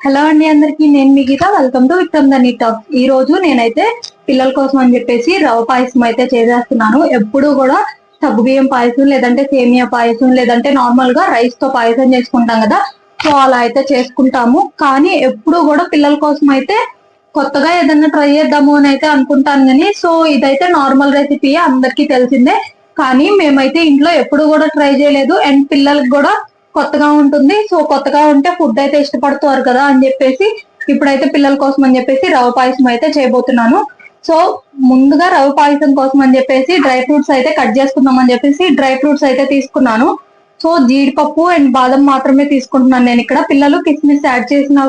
Hello అండి అందరికి నేను మీ Geetha. Welcome to Vikram Dhani talk ఈ రోజు నేనైతే పిల్లల కోసం అని చెప్పేసి రవ పాయసం అయితే చేసేస్తున్నాను. ఎప్పుడు కూడా సగ్గు బియ్యం పాయసం లేదంటే సేమియా పాయసం లేదంటే నార్మల్గా రైస్తో పాయసం చేసుకుంటాం కదా సో అలా అయితే చేసుకుంటాము. కానీ ఎప్పుడు కూడా పిల్లల కోసం అయితే కొత్తగా ఏదైనా ట్రై చేద్దాము అని అయితే అనుకుంటాను కానీ సో ఇదైతే నార్మల్ రెసిపీ అందరికీ తెలిసిందే. కానీ మేమైతే ఇంట్లో ఎప్పుడు కూడా ట్రై చేయలేదు. అండ్ పిల్లలకు కూడా కొత్తగా ఉంటుంది. సో కొత్తగా ఉంటే ఫుడ్ అయితే ఇష్టపడుతారు కదా అని చెప్పేసి ఇప్పుడైతే పిల్లల కోసం అని చెప్పేసి రవ పాయసం అయితే చేయబోతున్నాను. సో ముందుగా రవ పాయసం కోసం అని చెప్పేసి డ్రై ఫ్రూట్స్ అయితే కట్ చేసుకుందాం అని చెప్పేసి డ్రై ఫ్రూట్స్ అయితే తీసుకున్నాను. సో జీడిపప్పు అండ్ బాదం మాత్రమే తీసుకుంటున్నాను నేను ఇక్కడ. పిల్లలు కిస్మిస్ యాడ్ చేసిన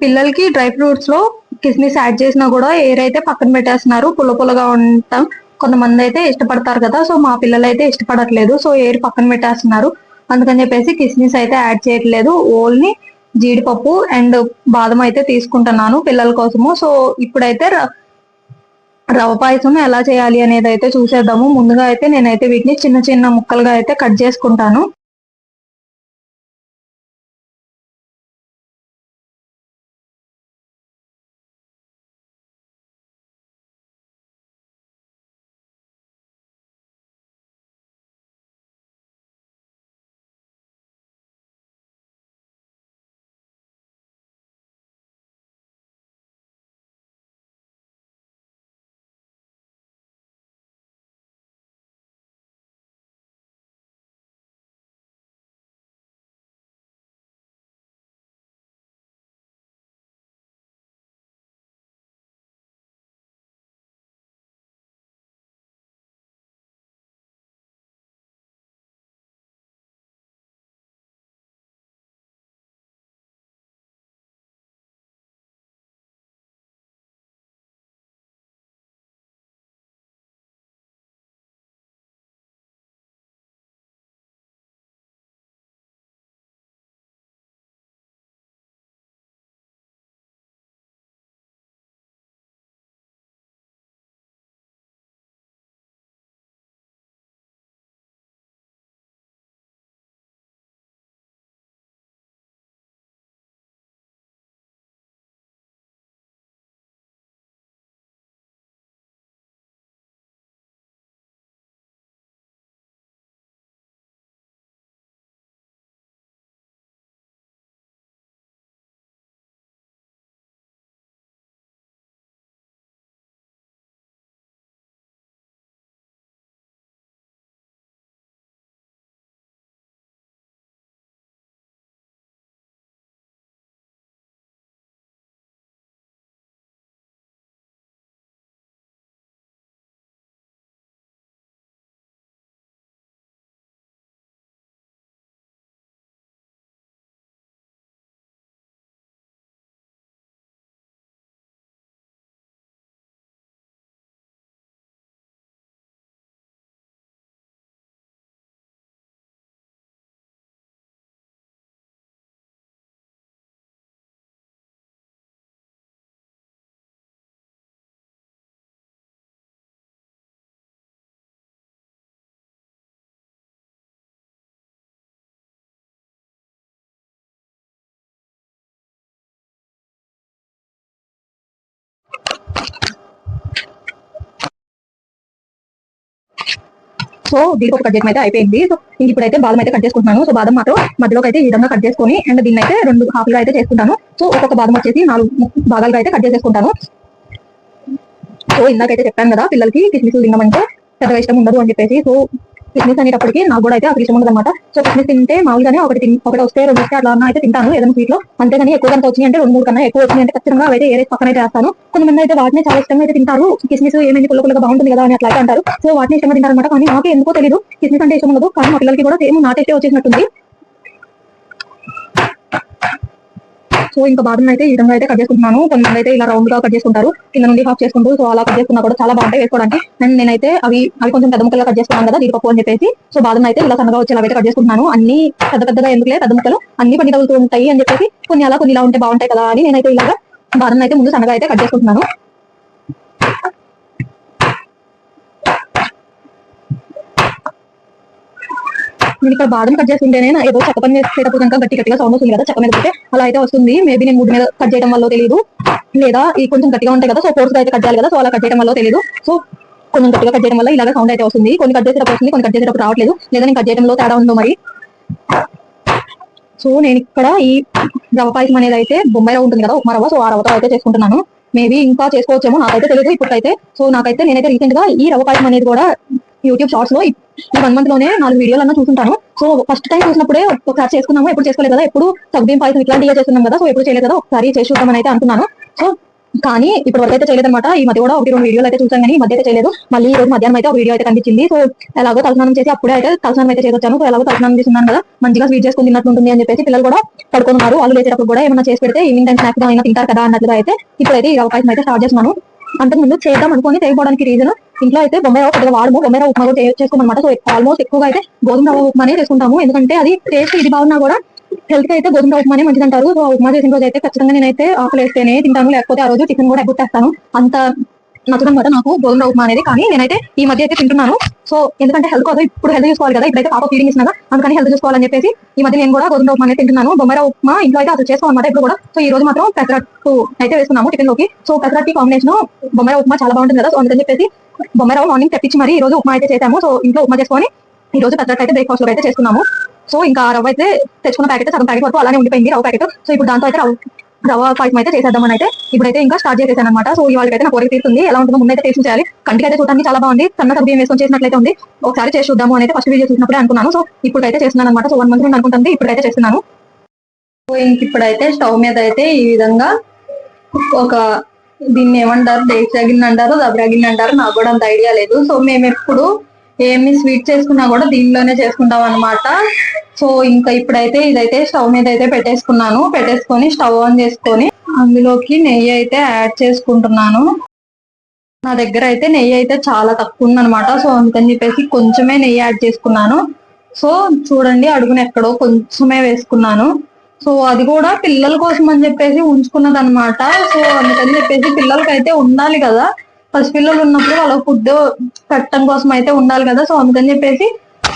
పిల్లలకి డ్రై ఫ్రూట్స్లో కిస్మిస్ యాడ్ చేసినా కూడా ఏరైతే పక్కన పెట్టేస్తున్నారు. పుల్ల పుల్లగా ఉంటాం. కొంతమంది అయితే ఇష్టపడతారు కదా. సో మా పిల్లలు అయితే ఇష్టపడట్లేదు. సో ఏరు పక్కన పెట్టేస్తున్నారు. అందుకని చెప్పేసి కిస్మిస్ అయితే యాడ్ చేయట్లేదు. ఓన్లీ జీడిపప్పు అండ్ బాదం అయితే తీసుకుంటున్నాను పిల్లల కోసము. సో ఇప్పుడైతే రవ పాయసం ఎలా చేయాలి అనేది అయితే చూసేద్దాము. ముందుగా అయితే నేనైతే వీటిని చిన్న చిన్న ముక్కలుగా అయితే కట్ చేసుకుంటాను. సో దీనికి కట్ చేయడం అయితే అయిపోయింది. సో ఇంక ఇప్పుడైతే బాదం అయితే కట్ చేసుకుంటున్నాను. సో బాదం మాత్రం మధ్యలోకి అయితే ఈ విధంగా కట్ చేసుకొని అండ్ దీన్ని అయితే రెండు హాఫ్లుగా అయితే చేసుకుంటాను. సో ఒక్కొక్క బాదం వచ్చేసి నాలుగు భాగాలుగా అయితే కట్ చేసేసుకుంటాను. సో ఇందాకైతే చెప్పాను కదా పిల్లలకి కిస్మిస్ తినమంటే పెద్దగా ఇష్టం ఉండదు అని చెప్పేసి. సో కిస్మిస్ అనేటప్పటికి నాకు కూడా అయితే అసలు ఇష్టం ఉండదు అనమాట సో కిస్మిస్ తింటే మామూలుగానే ఒకటి ఒకటి వస్తే రెండు వస్తే అట్లా అయితే తింటాను ఏదైనా స్వీట్లో. అంతేగాని ఎక్కువ కనుక వచ్చినాయి అంటే రెండు మూడు కన్నా ఎక్కువ వచ్చినాయి అంటే ఖచ్చితంగా అయితే ఏరే పక్కన అయితే వేస్తాను. కొంతమంది అయితే వాటిని చాలా ఇష్టంగా అయితే తింటారు. కిస్మిస్ ఏమైంది? పుల్ల పుల్లగా బాగుంటుంది కదా అని అట్లా అయితే అంటారు. సో వాటిని ఇష్టంగా తింటారు అనమాట కానీ నాకు ఎందుకో తెలియదు కిస్మిస్ అంటే ఇష్టం ఉండదు. కానీ మా పిల్లలకి కూడా సేమ్ నా టేస్టే వచ్చేసినట్టుంది. సో ఇంకా బాదం అయితే ఈ విధంగా అయితే కట్ చేసుకుంటున్నాను. కొంతమంది అయితే ఇలా రౌండ్గా కట్ చేసుకుంటారు. కింద నుండి హాఫ్ చేసుకుంటూ సో అలా కట్ చేసుకున్నా కూడా చాలా బాగుంటాయి వేసుకోవడానికి. అండ్ నేనైతే అవి అవి కొంచెం పెద్ద ముక్కలుగా కట్ చేసుకున్నాను కదా దీపప్పు అని చెప్పేసి. సో బాదం అయితే ఇలా సన్నగా వచ్చేలా అయితే కట్ చేసుకుంటున్నాను. అన్ని పెద్ద పెద్దగా ఎందుకులే పెద్ద ముక్కలు. అన్ని పని తగులుతూ ఉంటాయి అని చెప్పేసి. కొన్ని అలా కొన్ని ఇలా ఉంటే బాగుంటాయి కదా అని నేనైతే ఇలాగా బాదం అయితే ముందు సన్నగా అయితే కట్ చేసుకుంటున్నాను. నేను ఇక్కడ బాదం కట్ చేస్తుంటేనే ఏదో చెక్క పని చేసేటప్పుడు కనుక గట్టి గట్టిగా సౌండ్ వస్తుంది కదా చెక్క మీద పెడితే అలా అయితే వస్తుంది. మేబీ నేను మూడు మీద కట్ చేయడం వల్ల తెలియదు లేదా ఈ కొంచెం గట్టిగా ఉంటాయి కదా సో ఫోర్స్ అయితే కట్ చేయాలి కదా సో అలా కట్ చేయడం వల్ల తెలియదు సో కొంచెం గట్టిగా కట్ చేయడం వల్ల ఇలాగ సౌండ్ అయితే వస్తుంది. కొన్ని కట్ చేసేటప్పుడు వస్తుంది కొన్ని కట్ చేసేటప్పుడు రావట్లేదు. లేదా నేను కట్ చేయడంలో తేడా ఉందో మరి. సో నేను ఇక్కడ ఈ రవ పాయసం అనేది అయితే బొంబాయి రవ్వ ఉంటుంది కదా ఉప్మా రవ్వ. సో ఆ రవ్వతో అయితే చేసుకుంటున్నాను. మేబీ ఇంకా చేసుకోవచ్చేమో నాకైతే తెలియదు ఇప్పటికైతే. సో నాకైతే నేనైతే రీసెంట్గా ఈ రవ్వ పాయసం అనేది కూడా యూట్యూబ్ షార్ట్స్లో ఈ వన్ మంత్లోనే నాలుగు వీడియోలు అన్న చూసుంటాను సో ఫస్ట్ టైం చూసినప్పుడే ఒకసారి చేసుకున్నాము ఎప్పుడు చేసుకోలేదు కదా ఎప్పుడు సగ్బీం పాయసం ఇట్లాంటివి చేస్తున్నాం కదా సో ఎప్పుడు చేయలేదు కదా ఒకసారి చేసి చూద్దామని అయితే అనుకున్నాను. సో కానీ ఇప్పుడు వరకు అయితే చేయలేదన్నమాట. ఈ మధ్య కూడా ఒకటి రెండు వీడియోలు అయితే చూసాను కానీ ఈ మధ్య అయితే చేయలేదు. మళ్ళీ ఈ రోజు మధ్యాహ్నం అయితే ఒక వీడియో అయితే కనిపించింది. సో ఎలాగో తలస్నానం చేసి అప్పుడే అయితే తలస్నానం అయితే చేసొచ్చాను. సో ఎలాగో తలస్నానం చేస్తున్నాను కదా మంచిగా స్వీట్ చేసుకుని తిన్నట్టు ఉంటుంది అని చెప్పేసి పిల్లలు కూడా పడుకున్నారు. వాళ్ళు లేచేటప్పుడు కూడా ఏమైనా చేసి పెడితే ఈవినింగ్ టైం స్నాక్స్ అయినా తింటారు కదా అన్నట్లుగా అయితే ఇప్పుడైతే ఈ అవకాశం అయితే స్టార్ట్ చేస్తున్నాను. అంతకుముందు చేద్దాం అనుకుని చేయకపోవడానికి రీజన్ ఇంట్లో అయితే బొమ్మాయి కొద్దిగా వాడము బొమ్మాయి ఉప్మా కూడా చేసుకోమన్నమాట సో ఆల్మోస్ట్ ఎక్కువగా అయితే గోధుమ రవ్వ ఉప్మానే చేసుకుంటాము. ఎందుకంటే అది టేస్ట్ ఇది బాగున్నా కూడా హెల్త్కి అయితే గోధుమ ఉప్మానే మంచిది అంటారు సో ఉప్మా చేసిన రోజు అయితే ఖచ్చితంగా నేనైతే ఆకలి వేస్తేనే తింటాను. లేకపోతే ఆ రోజు టిఫిన్ కూడా ఎగ్గొట్టేస్తాను అంత నచ్చడం కదా నాకు గోధుమ ఉప్మా అనేది కానీ నేనైతే ఈ మధ్య అయితే తింటున్నాను. సో ఎందుకంటే హెల్త్ కోసం ఇప్పుడు హెల్త్ చూసుకోవాలి కదా ఇప్పుడైతే పాప ఫీడింగ్ ఇస్తున్నా అందుకని హెల్త్ చూసుకోవాలని చెప్పేసి ఈ మధ్య నేను కూడా గోధుమ ఉప్మా అనేది తింటున్నాను. బొమ్మర ఉప్మా ఇంట్లో అయితే అసలు చేస్తాం అనమాట ఇప్పుడు కూడా. సో ఈ రోజు మాత్రం పెసరట్టు అయితే వేస్తున్నాము టిఫిన్లోకి. సో పెసరట్టి కాంబినేషన్ బొమ్మాయి ఉప్మా చాలా బాగుంటుంది కదా. సో అందుకని చెప్పేసి బొమ్మాయి మార్నింగ్ తెప్పించి మరి ఈ రోజు ఉప్మా అయితే చేసాము సో ఇంట్లో ఉప్మా చేసుకొని ఈ రోజు పెసరట్టు అయితే బ్రేక్ఫాస్ట్లో అయితే చేసుకున్నాము. సో ఇంకా రవ్వ అయితే తెచ్చుకున్న ప్యాకెట్ సగం ప్యాకెట్ వరకు అలానే ఉండిపోయింది రవ్వ ప్యాకెట్ సో ఇప్పుడు దాంతో అయితే రవ్వ రవ్వ పాయసం అయితే చేసేద్దామని అయితే ఇప్పుడైతే ఇంకా స్టార్ట్ చేసేసాను అనమాట సో ఇవాళకైతే నా కోరిక తీరుతుంది. ఎలా ఉంటుందో ముందైతే టేస్ట్ చేయాలి కంటికి అయితే చూడడానికి చాలా బాగుంది. సన్న సబ్బియం వేసుకొని చేసినట్లయితే ఉంది. ఒకసారి చేసి చూద్దాము అని అయితే ఫస్ట్ వీడియో చూసినప్పుడే అనుకున్నాను. సో ఇప్పుడైతే చేస్తున్నాను అనమాట సో వన్ మంత్ నుండి అనుకుంటుంది. ఇప్పుడైతే చేస్తున్నాను. సో ఇంక ఇప్పుడైతే స్టవ్ మీద అయితే ఈ విధంగా ఒక దీన్ని ఏమంటారు? డేట్స్ గిన్నె అంటారు దబరా గిన్నె అంటారు. నాకు కూడా అంత ఐడియా లేదు. సో మేము ఎప్పుడు ఏమి స్వీట్ చేసుకున్నా కూడా దీనిలోనే చేసుకుంటాం అనమాట సో ఇంకా ఇప్పుడైతే ఇదైతే స్టవ్ మీద అయితే పెట్టేసుకున్నాను. పెట్టేసుకొని స్టవ్ ఆన్ చేసుకొని అందులోకి నెయ్యి అయితే యాడ్ చేసుకుంటున్నాను. నా దగ్గర అయితే నెయ్యి అయితే చాలా తక్కువ ఉందనమాట సో అందుకని చెప్పేసి కొంచెమే నెయ్యి యాడ్ చేసుకున్నాను. సో చూడండి అడుగున ఎక్కడో కొంచెమే వేసుకున్నాను. సో అది కూడా పిల్లల కోసం అని చెప్పేసి ఉంచుకున్నది అనమాట సో అందుకని చెప్పేసి పిల్లలకైతే ఉండాలి కదా. పసిపిల్లలు ఉన్నప్పుడు వాళ్ళ ఫుడ్ పెట్టడం కోసం అయితే ఉండాలి కదా. సో అందుకని చెప్పేసి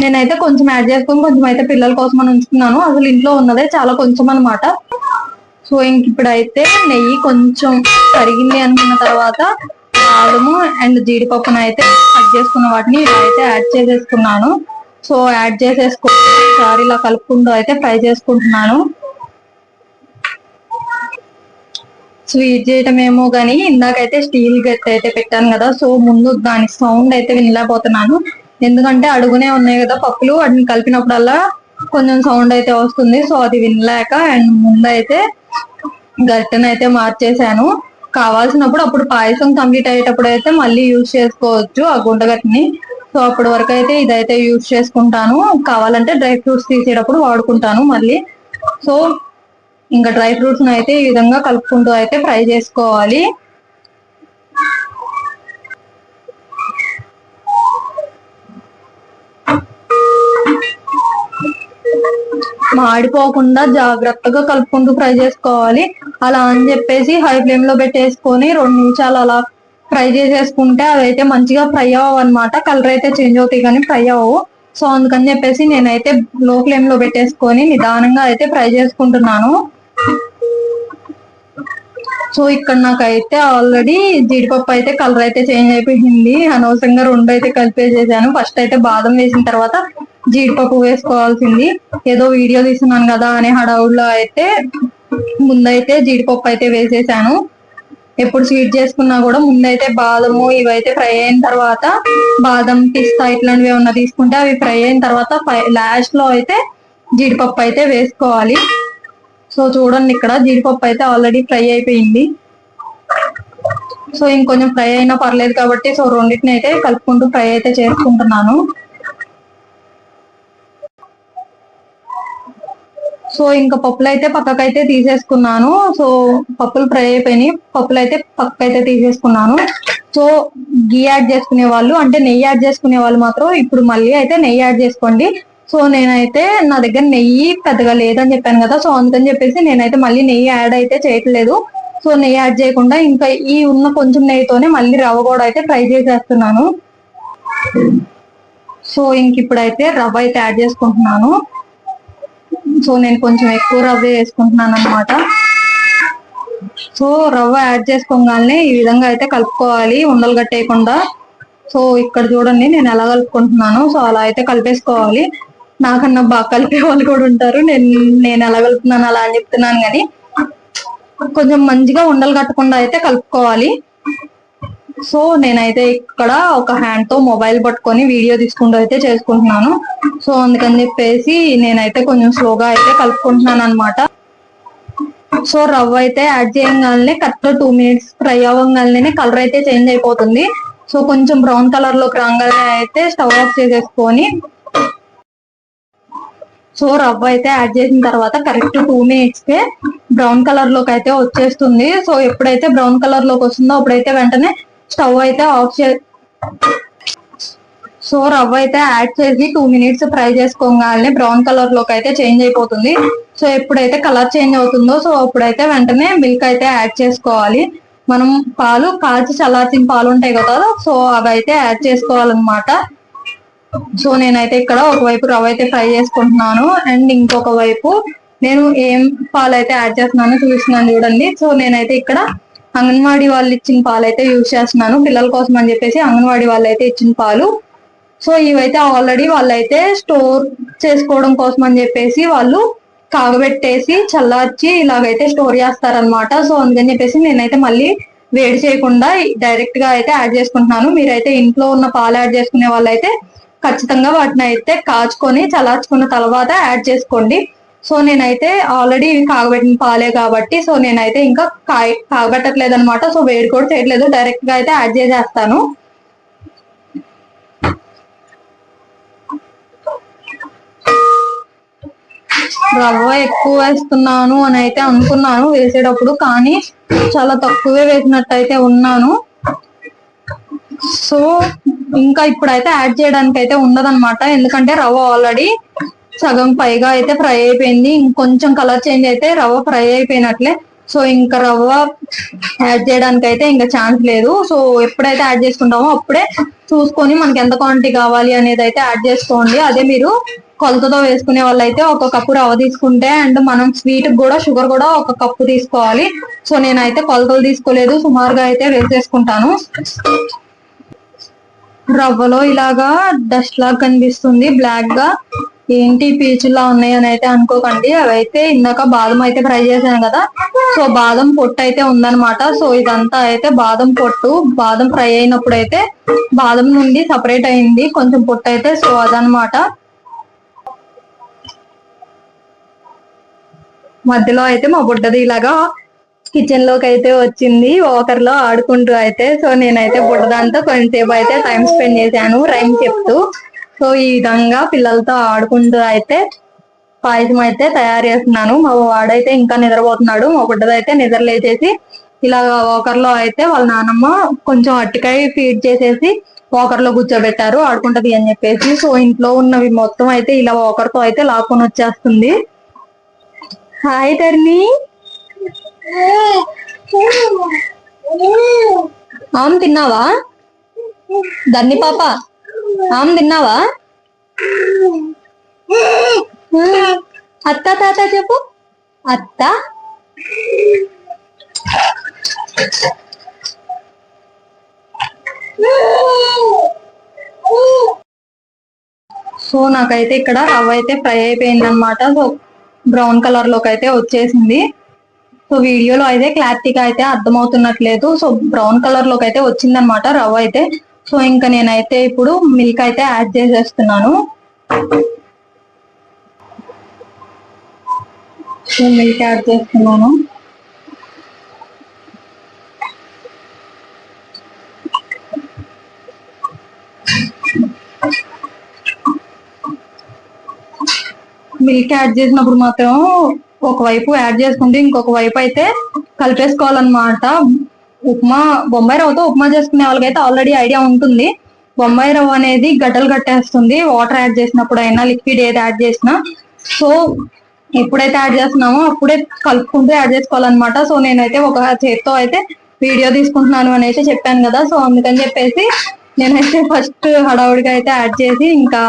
నేనైతే కొంచెం యాడ్ చేసుకొని కొంచెం అయితే పిల్లల కోసం అని ఉంచుకున్నాను. అసలు ఇంట్లో ఉన్నదే చాలా కొంచెం అన్నమాట. సో ఇంక ఇప్పుడైతే నెయ్యి కొంచెం కరిగింది అనుకున్న తర్వాత బాదము అండ్ జీడిపప్పును అయితే కట్ చేసుకున్న వాటిని అయితే యాడ్ చేసేసుకున్నాను. సో యాడ్ చేసేసుకో ఒకసారి ఇలా కలుపుకుంటూ అయితే ఫ్రై చేసుకుంటున్నాను. స్వీట్ చేయటం ఏమో కానీ ఇందాకైతే స్టీల్ గట్టి అయితే పెట్టాను కదా సో ముందు దాని సౌండ్ అయితే వినలేకపోతున్నాను. ఎందుకంటే అడుగునే ఉన్నాయి కదా పప్పులు వాటిని కలిపినప్పుడల్లా కొంచెం సౌండ్ అయితే వస్తుంది. సో అది వినలేక అండ్ ముందు అయితే గట్టెనైతే అయితే మార్చేశాను. కావాల్సినప్పుడు అప్పుడు పాయసం కంప్లీట్ అయ్యేటప్పుడు అయితే మళ్ళీ యూజ్ చేసుకోవచ్చు ఆ గుండగట్టిని. సో అప్పటి వరకు అయితే ఇదైతే యూజ్ చేసుకుంటాను. కావాలంటే డ్రై ఫ్రూట్స్ తీసేటప్పుడు వాడుకుంటాను మళ్ళీ. సో ఇంకా డ్రై ఫ్రూట్స్ అయితే ఈ విధంగా కలుపుకుంటూ అయితే ఫ్రై చేసుకోవాలి. మాడిపోకుండా జాగ్రత్తగా కలుపుకుంటూ ఫ్రై చేసుకోవాలి. అలా అని చెప్పేసి హై ఫ్లేమ్లో పెట్టేసుకొని రెండు నిమిషాలు అలా ఫ్రై చేసేసుకుంటే అవి అయితే మంచిగా ఫ్రై అవ్వవు అనమాట కలర్ అయితే చేంజ్ అవుతాయి కానీ ఫ్రై అవ్వవు. సో అందుకని చెప్పేసి నేనైతే లో ఫ్లేమ్లో పెట్టేసుకొని నిదానంగా అయితే ఫ్రై చేసుకుంటున్నాను. సో ఇక్కడ నాకైతే ఆల్రెడీ జీడిపప్పు అయితే కలర్ అయితే చేంజ్ అయిపోయింది. అనవసరంగా రెండు అయితే కలిపేసేసాను ఫస్ట్ అయితే బాదం వేసిన తర్వాత జీడిపప్పు వేసుకోవాల్సింది. ఏదో వీడియో తీస్తున్నాను కదా అనే హడావుల్లో అయితే ముందైతే జీడిపప్పు అయితే వేసేసాను. ఎప్పుడు స్వీట్ చేసుకున్నా కూడా ముందైతే బాదము ఇవైతే ఫ్రై అయిన తర్వాత బాదం పిస్తా ఇట్లాంటివి ఏమన్నా తీసుకుంటే అవి ఫ్రై అయిన తర్వాత లాస్ట్లో అయితే జీడిపప్పు అయితే వేసుకోవాలి. సో చూడండి ఇక్కడ జీడిపప్పు అయితే ఆల్రెడీ ఫ్రై అయిపోయింది. సో ఇంకొంచెం ఫ్రై అయినా పర్లేదు కాబట్టి సో రెండింటిని అయితే కలుపుకుంటూ ఫ్రై అయితే చేసుకుంటున్నాను. సో ఇంకా పప్పులు అయితే పక్కకైతే తీసేసుకున్నాను. సో పప్పులు ఫ్రై అయిపోయినాయి. పప్పులు అయితే పక్కకైతే తీసేసుకున్నాను. సో గీ యాడ్ చేసుకునే వాళ్ళు అంటే నెయ్యి యాడ్ చేసుకునే వాళ్ళు మాత్రం ఇప్పుడు మళ్ళీ అయితే నెయ్యి యాడ్ చేసుకోండి. సో నేనైతే నా దగ్గర నెయ్యి పెద్దగా లేదని చెప్పాను కదా సో అందుకని చెప్పేసి నేనైతే మళ్ళీ నెయ్యి యాడ్ అయితే చేయట్లేదు. సో నెయ్యి యాడ్ చేయకుండా ఇంకా ఈ ఉన్న కొంచెం నెయ్యితోనే మళ్ళీ రవ్వ కూడా అయితే ఫ్రై చేసేస్తున్నాను. సో ఇంక ఇప్పుడైతే రవ్వ అయితే యాడ్ చేసుకుంటున్నాను. సో నేను కొంచెం ఎక్కువ రవ్వ వేసుకుంటున్నాను అనమాట సో రవ్వ యాడ్ చేసుకోగానే ఈ విధంగా అయితే కలుపుకోవాలి ఉండలు కట్టేయకుండా. సో ఇక్కడ చూడండి నేను ఎలా కలుపుకుంటున్నాను. సో అలా అయితే కలిపేసుకోవాలి. నాకన్నా బాగా కలిపే వాళ్ళు కూడా ఉంటారు. నేను నేను ఎలా కలుపుతున్నాను అలా అని చెప్తున్నాను కానీ కొంచెం మంచిగా ఉండలు కట్టకుండా అయితే కలుపుకోవాలి. సో నేనైతే ఇక్కడ ఒక హ్యాండ్తో మొబైల్ పట్టుకొని వీడియో తీసుకుంటూ అయితే చేసుకుంటున్నాను. సో అందుకని చెప్పేసి నేనైతే కొంచెం స్లోగా అయితే కలుపుకుంటున్నాను అనమాట సో రవ్వ అయితే యాడ్ చేయగానే కరెక్ట్ టూ మినిట్స్ ఫ్రై అవ్వగానే కలర్ అయితే చేంజ్ అయిపోతుంది. సో కొంచెం బ్రౌన్ కలర్లోకి రాగానే అయితే స్టవ్ ఆఫ్ చేసేసుకొని సో రవ్వ అయితే యాడ్ చేసిన తర్వాత కరెక్ట్ టూ మినిట్స్ కే బ్రౌన్ కలర్లోకి అయితే వచ్చేస్తుంది. సో ఎప్పుడైతే బ్రౌన్ కలర్లోకి వస్తుందో అప్పుడైతే వెంటనే స్టవ్ అయితే ఆఫ్ చే సో రవ్వ అయితే యాడ్ చేసి టూ మినిట్స్ ఫ్రై చేసుకోగానే బ్రౌన్ కలర్లోకి అయితే చేంజ్ అయిపోతుంది. సో ఎప్పుడైతే కలర్ చేంజ్ అవుతుందో సో అప్పుడైతే వెంటనే మిల్క్ అయితే యాడ్ చేసుకోవాలి. మనం పాలు కాల్చి చల్లార్చిన పాలు ఉంటాయి కదా సో అవి అయితే యాడ్ చేసుకోవాలన్నమాట. సో నేనైతే ఇక్కడ ఒకవైపు రవ్వ అయితే ఫ్రై చేసుకుంటున్నాను అండ్ ఇంకొక వైపు నేను ఏం పాలు అయితే యాడ్ చేస్తున్నానో చూపిస్తున్నాను చూడండి. సో నేనైతే ఇక్కడ అంగన్వాడీ వాళ్ళు ఇచ్చిన పాలు అయితే యూజ్ చేస్తున్నాను. పిల్లల కోసం అని చెప్పేసి అంగన్వాడీ వాళ్ళు అయితే ఇచ్చిన పాలు. సో ఇవైతే ఆల్రెడీ వాళ్ళైతే స్టోర్ చేసుకోవడం కోసం అని చెప్పేసి వాళ్ళు కాగబెట్టేసి చల్లార్చి ఇలాగైతే స్టోర్ చేస్తారనమాట సో అందుకని చెప్పేసి నేనైతే మళ్ళీ వేడి చేయకుండా డైరెక్ట్గా అయితే యాడ్ చేసుకుంటున్నాను. మీరైతే ఇంట్లో ఉన్న పాలు యాడ్ చేసుకునే వాళ్ళైతే ఖచ్చితంగా వాటిని అయితే కాచుకొని చలార్చుకున్న తర్వాత యాడ్ చేసుకోండి. సో నేనైతే ఆల్రెడీ కాగబెట్టిన పాలే కాబట్టి సో నేనైతే ఇంకా కాయ కాగబెట్టట్లేదు అనమాట సో వేడి కూడా చేయట్లేదు. డైరెక్ట్గా అయితే యాడ్ చేసేస్తాను. రవ్వ ఎక్కువ వేస్తున్నాను అని అయితే అనుకున్నాను వేసేటప్పుడు. కానీ చాలా తక్కువే వేసినట్టు అయితే ఉన్నాను. సో ఇంకా ఇప్పుడైతే యాడ్ చేయడానికి అయితే ఉండదన్నమాట. ఎందుకంటే రవ్వ ఆల్రెడీ సగం పైగా అయితే ఫ్రై అయిపోయింది. ఇంకొంచెం కలర్ చేంజ్ అయితే రవ్వ ఫ్రై అయిపోయినట్లే. సో ఇంకా రవ్వ యాడ్ చేయడానికి అయితే ఇంకా ఛాన్స్ లేదు. సో ఎప్పుడైతే యాడ్ చేసుకుంటామో అప్పుడే చూసుకొని మనకి ఎంత క్వాంటిటీ కావాలి అనేది అయితే యాడ్ చేసుకోండి. అదే మీరు కొలతతో వేసుకునే వాళ్ళైతే ఒక కప్పు రవ్వ తీసుకుంటే అండ్ మనం స్వీట్ కూడా షుగర్ కూడా ఒక కప్పు తీసుకోవాలి. సో నేనైతే కొలతలు తీసుకోలేదు. సుమారుగా అయితే వేసేసుకుంటాను. రవ్వలో ఇలాగా డస్ట్ లాగా కనిపిస్తుంది బ్లాక్గా. ఏంటి పీచులా ఉన్నాయి అని అయితే అనుకోకండి. అవైతే ఇందాక బాదం అయితే ఫ్రై చేశాను కదా. సో బాదం పొట్టు అయితే ఉందనమాట సో ఇదంతా అయితే బాదం పొట్టు. బాదం ఫ్రై అయినప్పుడు అయితే బాదం నుండి సపరేట్ అయింది. కొంచెం పొట్టు అయితే సో అదనమాట మధ్యలో అయితే మా బుడ్డది ఇలాగా కిచెన్లోకి అయితే వచ్చింది. వాకర్లో ఆడుకుంటూ అయితే సో నేనైతే బుడ్డదాంతో కొంతసేపు అయితే టైం స్పెండ్ చేశాను రైమ్ చెప్తూ. సో ఈ విధంగా పిల్లలతో ఆడుకుంటూ అయితే పాయసం అయితే తయారు చేస్తున్నాను. మా వాడైతే ఇంకా నిద్రపోతున్నాడు. మా బుడ్డదైతే నిద్రలేచేసి ఇలా వాకర్లో అయితే వాళ్ళ నానమ్మ కొంచెం అట్టికాయ ఫీడ్ చేసేసి వాకర్లో కూర్చోబెట్టారు ఆడుకుంటది అని చెప్పేసి. సో ఇంట్లో ఉన్నవి మొత్తం అయితే ఇలా వాకర్తో అయితే లాక్కొని వచ్చేస్తుంది. హాయ్ ధర్ని ఆమ్ తిన్నావా? దన్ని పాప ఆమ్ తిన్నావా? అత్త తాత చెప్పు. అత్త? సో నాకైతే ఇక్కడ రవ్వ అయితే ఫ్రై అయిపోయింది అనమాట సో బ్రౌన్ కలర్లోకి అయితే వచ్చేసింది. సో వీడియోలో అయితే క్లారిటీగా అయితే అర్థమవుతున్నట్లేదు. సో బ్రౌన్ కలర్లోకి అయితే వచ్చిందనమాట రవ్వ అయితే. సో ఇంకా నేనైతే ఇప్పుడు మిల్క్ అయితే యాడ్ చేసేస్తున్నాను. సో మిల్క్ యాడ్ చేస్తున్నాను. మిల్క్ యాడ్ చేసినప్పుడు మాత్రం ఒక వైపు యాడ్ చేసుకుంటే ఇంకొక వైపు అయితే కలిపేసుకోవాలన్నమాట. ఉప్మా బొంబాయి రవ్వతో ఉప్మా చేసుకునే వాళ్ళకైతే ఆల్రెడీ ఐడియా ఉంటుంది. బొంబాయి రవ్వ అనేది గడ్డలు కట్టేస్తుంది. వాటర్ యాడ్ చేసినప్పుడు అయినా లిక్విడ్ ఏది యాడ్ చేసినా. సో ఎప్పుడైతే యాడ్ చేస్తున్నామో అప్పుడే కలుపుకుంటూ యాడ్ చేసుకోవాలన్నమాట. సో నేనైతే ఒక చేత్తో అయితే వీడియో తీసుకుంటున్నాను అని అయితే చెప్పాను కదా. సో అందుకని చెప్పేసి నేనైతే ఫస్ట్ హడావుడిగా అయితే యాడ్ చేసి ఇంకా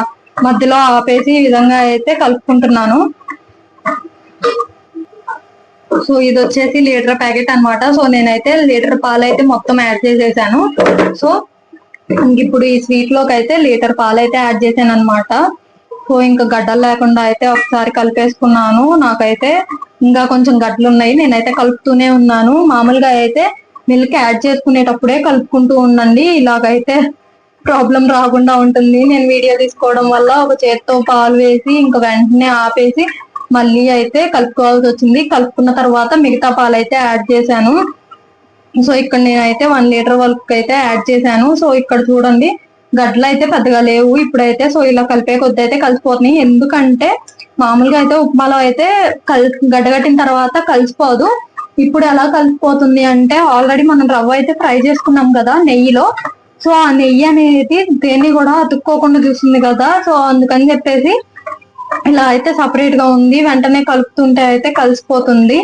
మధ్యలో ఆపేసి ఈ విధంగా అయితే కలుపుకుంటున్నాను. సో ఇది వచ్చేసి లీటర్ ప్యాకెట్ అన్నమాట. సో నేనైతే లీటర్ పాలు అయితే మొత్తం యాడ్ చేసేసాను. సో ఇప్పుడు ఈ స్వీట్లోకి అయితే లీటర్ పాలు అయితే యాడ్ చేశాను అనమాట సో ఇంకా గడ్డలు లేకుండా అయితే ఒకసారి కలిపేసుకున్నాను. నాకైతే ఇంకా కొంచెం గడ్డలు ఉన్నాయి నేనైతే కలుపుతూనే ఉన్నాను. మామూలుగా అయితే మిల్క్ యాడ్ చేసుకునేటప్పుడే కలుపుకుంటూ ఉండండి. ఇలాగైతే ప్రాబ్లం రాకుండా ఉంటుంది. నేను వీడియో తీసుకోవడం వల్ల ఒక చేత్తో పాలు వేసి ఇంకా వెంటనే ఆపేసి మళ్ళీ అయితే కలుపుకోవాల్సి వచ్చింది. కలుపుకున్న తర్వాత మిగతా పాలు అయితే యాడ్ చేశాను. సో ఇక్కడ నేనైతే వన్ లీటర్ వరకు అయితే యాడ్ చేశాను. సో ఇక్కడ చూడండి గడ్డలు అయితే పెద్దగా లేవు. ఇప్పుడైతే సో ఇలా కలిపే కొద్ది అయితే కలిసిపోతున్నాయి. ఎందుకంటే మామూలుగా అయితే ఉప్మాలో అయితే కల్ గడ్డగట్టిన తర్వాత కలిసిపోదు. ఇప్పుడు ఎలా కలిసిపోతుంది అంటే ఆల్రెడీ మనం రవ్వ అయితే ఫ్రై చేసుకున్నాం కదా నెయ్యిలో. సో ఆ నెయ్యి అనేది దేన్ని కూడా అతుక్కోకుండా చూస్తుంది కదా. సో అందుకని చెప్పేసి ఇలా అయితే సపరేట్గా ఉంది. వెంటనే కలుపుతుంటే అయితే కలిసిపోతుంది.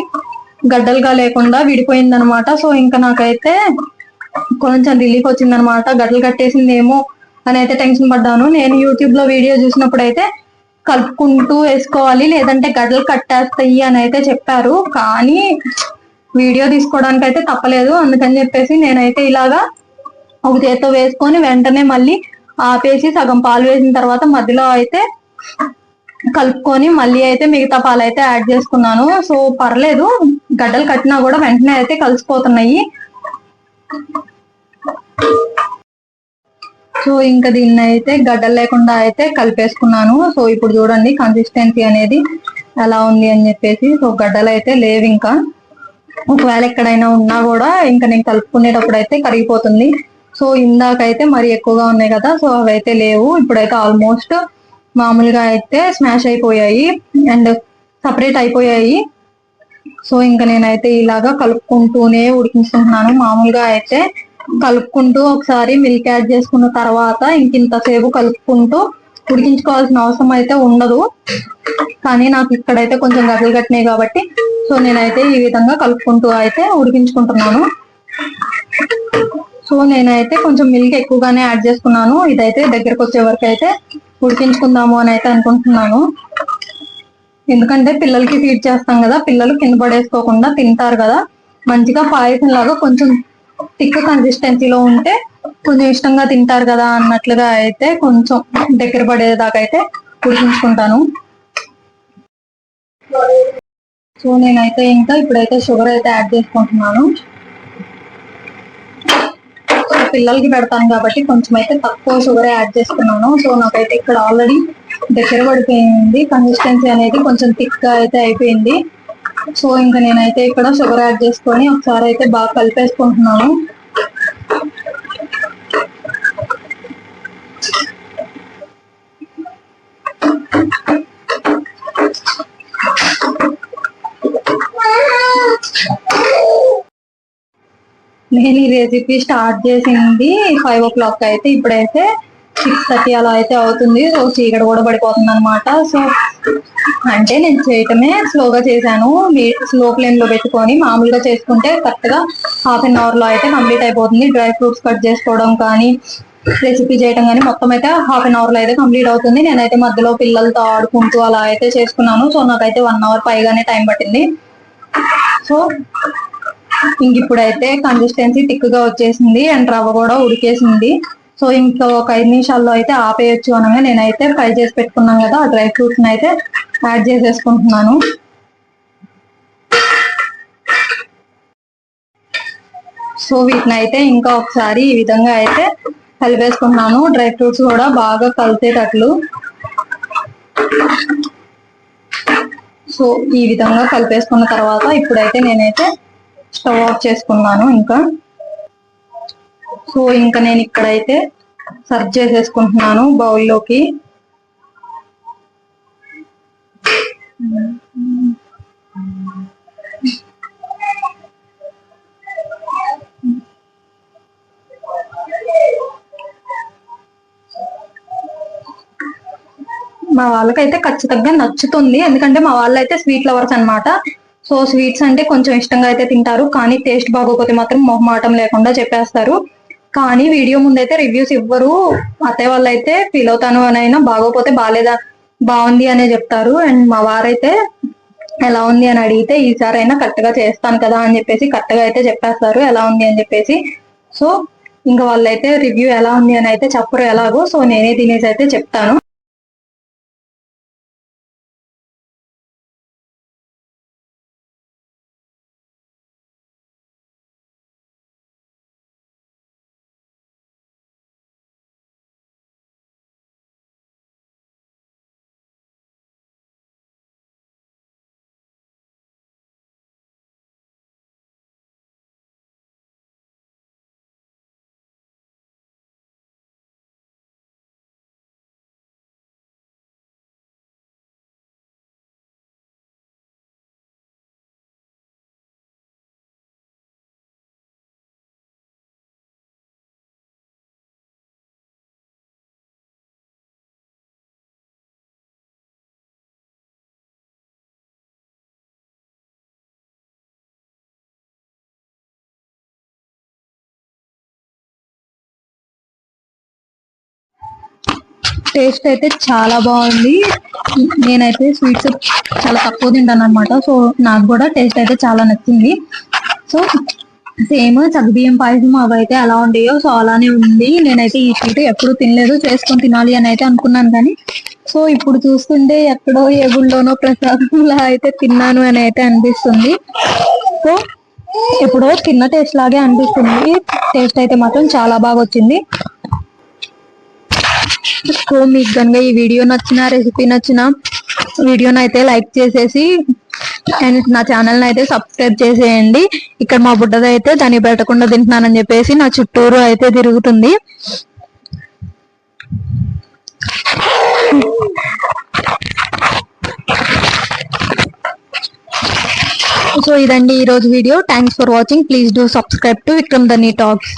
గడ్డలుగా లేకుండా విడిపోయింది అనమాట సో ఇంకా నాకైతే కొంచెం రిలీఫ్ వచ్చింది అనమాట గడ్డలు కట్టేసిందేమో అని అయితే టెన్షన్ పడ్డాను. నేను యూట్యూబ్లో వీడియో చూసినప్పుడు అయితే కలుపుకుంటూ వేసుకోవాలి. లేదంటే గడ్డలు కట్టేస్తాయి అని అయితే చెప్పారు. కానీ వీడియో తీసుకోవడానికి అయితే తప్పలేదు. అందుకని చెప్పేసి నేనైతే ఇలాగా ఒక చేత్తో వేసుకొని వెంటనే మళ్ళీ ఆపేసి సగం పాలు వేసిన తర్వాత మధ్యలో అయితే కలుపుకొని మళ్ళీ అయితే మిగతా పాలు అయితే యాడ్ చేసుకున్నాను. సో పర్లేదు. గడ్డలు కట్టినా కూడా వెంటనే అయితే కలిసిపోతున్నాయి. సో ఇంకా దీన్ని అయితే గడ్డలు లేకుండా అయితే కలిపేసుకున్నాను. సో ఇప్పుడు చూడండి కన్సిస్టెన్సీ అనేది ఎలా ఉంది అని చెప్పేసి. సో గడ్డలు అయితే లేవు ఇంకా. ఒకవేళ ఎక్కడైనా ఉన్నా కూడా ఇంకా నేను కలుపుకునేటప్పుడు అయితే కరిగిపోతుంది. సో ఇందాకైతే మరి ఎక్కువగా ఉన్నాయి కదా. సో అవి అయితే లేవు. ఇప్పుడైతే ఆల్మోస్ట్ మామూలుగా అయితే స్మాష్ అయిపోయాయి అండ్ సపరేట్ అయిపోయాయి. సో ఇంకా నేనైతే ఇలాగా కలుపుకుంటూనే ఉడికించుకుంటున్నాను. మామూలుగా అయితే కలుపుకుంటూ ఒకసారి మిల్క్ యాడ్ చేసుకున్న తర్వాత ఇంకింతసేపు కలుపుకుంటూ ఉడికించుకోవాల్సిన అవసరం అయితే ఉండదు. కానీ నాకు ఇక్కడైతే కొంచెం గదులు కట్టినాయి కాబట్టి సో నేనైతే ఈ విధంగా కలుపుకుంటూ అయితే ఉడికించుకుంటున్నాను. సో నేనైతే కొంచెం మిల్క్ ఎక్కువగానే యాడ్ చేసుకున్నాను. ఇదైతే దగ్గరకు వచ్చే వరకు అయితే ఉడికించుకుందాము అని అయితే అనుకుంటున్నాను. ఎందుకంటే పిల్లలకి ఫీడ్ చేస్తాం కదా పిల్లలు కింద పడేసుకోకుండా తింటారు కదా. మంచిగా పాయసం లాగా కొంచెం థిక్ కన్సిస్టెన్సీలో ఉంటే కొంచెం ఇష్టంగా తింటారు కదా అన్నట్లుగా అయితే కొంచెం దగ్గర పడేదాకా అయితే ఉడికించుకుంటాను. సో నేనైతే ఇంకా ఇప్పుడైతే షుగర్ అయితే యాడ్ చేసుకుంటున్నాను. పిల్లలకి పెడతాను కాబట్టి కొంచెం అయితే తక్కువ షుగర్ యాడ్ చేసుకున్నాను సో నాకైతే ఇక్కడ ఆల్రెడీ దగ్గర పడిపోయింది. కన్సిస్టెన్సీ అనేది కొంచెం థిక్గా అయితే అయిపోయింది. సో ఇంకా నేనైతే ఇక్కడ షుగర్ యాడ్ చేసుకొని ఒకసారి అయితే బాగా కలిపేసుకుంటున్నాను. నేను ఈ రెసిపీ స్టార్ట్ చేసింది ఫైవ్ ఓ క్లాక్ అయితే ఇప్పుడైతే సిక్స్ థర్టీ అలా అయితే అవుతుంది. సో చీకటి కూడా పడిపోతుంది అనమాట సో అంటే నేను చేయటమే స్లోగా చేశాను. స్లో ఫ్లేమ్లో పెట్టుకొని మామూలుగా చేసుకుంటే కరెక్ట్గా హాఫ్ అన్ అవర్లో అయితే కంప్లీట్ అయిపోతుంది. డ్రై ఫ్రూట్స్ కట్ చేసుకోవడం కానీ రెసిపీ చేయడం కానీ మొత్తం అయితే హాఫ్ అన్ అవర్లో అయితే కంప్లీట్ అవుతుంది. నేనైతే మధ్యలో పిల్లలతో ఆడుకుంటూ అలా అయితే చేసుకున్నాను. సో నాకైతే వన్ అవర్ పైగానే టైం పట్టింది. సో ఇంక ఇప్పుడైతే కన్సిస్టెన్సీ థిక్గా వచ్చేసింది అండ్ రవ్వ కూడా ఉడికేసింది. సో ఇంకా ఒక ఐదు నిమిషాల్లో అయితే ఆపేయచ్చు అనగా నేనైతే ఫ్రై చేసి పెట్టుకున్నాను కదా ఆ డ్రై ఫ్రూట్స్ అయితే యాడ్ చేసేసుకుంటున్నాను. సో వీటిని అయితే ఇంకా ఒకసారి ఈ విధంగా అయితే కలిపేసుకుంటున్నాను. డ్రై ఫ్రూట్స్ కూడా బాగా కలిసేటట్లు. సో ఈ విధంగా కలిపేసుకున్న తర్వాత ఇప్పుడైతే నేనైతే స్టవ్ ఆఫ్ చేసుకున్నాను ఇంకా. సో ఇంకా నేను ఇక్కడైతే సర్వ్ చేసేసుకుంటున్నాను బౌల్లోకి. మా వాళ్ళకైతే ఖచ్చితంగా నచ్చుతుంది. ఎందుకంటే మా వాళ్ళైతే స్వీట్ లవర్స్ అన్నమాట. సో స్వీట్స్ అంటే కొంచెం ఇష్టంగా అయితే తింటారు కానీ టేస్ట్ బాగోకపోతే మాత్రం మొహమాటం లేకుండా చెప్పేస్తారు. కానీ వీడియో ముందైతే రివ్యూస్ ఇవ్వరు అత్తయ్య వాళ్ళు అయితే ఫీల్ అవుతాను అని అయినా బాగోపోతే బాగాలేదా బాగుంది అనే చెప్తారు. అండ్ మా వారైతే ఎలా ఉంది అని అడిగితే ఈసారి అయినా కరెక్ట్గా చేస్తాను కదా అని చెప్పేసి కరెక్ట్గా అయితే చెప్పేస్తారు ఎలా ఉంది అని చెప్పేసి. సో ఇంకా వాళ్ళైతే రివ్యూ ఎలా ఉంది అని అయితే చెప్పరు ఎలాగో సో నేనే తినేసి అయితే చెప్తాను. టేస్ట్ అయితే చాలా బాగుంది. నేనైతే స్వీట్స్ చాలా తక్కువ తింటాను అనమాట సో నాకు కూడా టేస్ట్ అయితే చాలా నచ్చింది. సో సేమ్ సగ్గుబియ్యం పాయసం అవి అయితే ఎలా ఉండేయో సో అలానే ఉంది. నేనైతే ఈ స్వీట్ ఎప్పుడు తినలేదు చేసుకొని తినాలి అని అయితే అనుకున్నాను కానీ సో ఇప్పుడు చూస్తుంటే ఎక్కడో ఏ గుళ్ళోనో ప్రసాదంలా అయితే తిన్నాను అని అయితే అనిపిస్తుంది. సో ఎప్పుడో తిన్న టేస్ట్ లాగే అనిపిస్తుంది. టేస్ట్ అయితే మాత్రం చాలా బాగా వచ్చింది. సో మీకు కనుక ఈ వీడియో నచ్చిన రెసిపీ నచ్చిన వీడియోని అయితే లైక్ చేసేసి అండ్ నా ఛానల్ అయితే సబ్స్క్రైబ్ చేసేయండి. ఇక్కడ మా బుడ్డది అయితే దాన్ని పెట్టకుండా తింటున్నానని చెప్పేసి నా చుట్టూరు అయితే తిరుగుతుంది. సో ఇదండి ఈ రోజు video. Thanks for watching please do subscribe to Vikram Dhani talks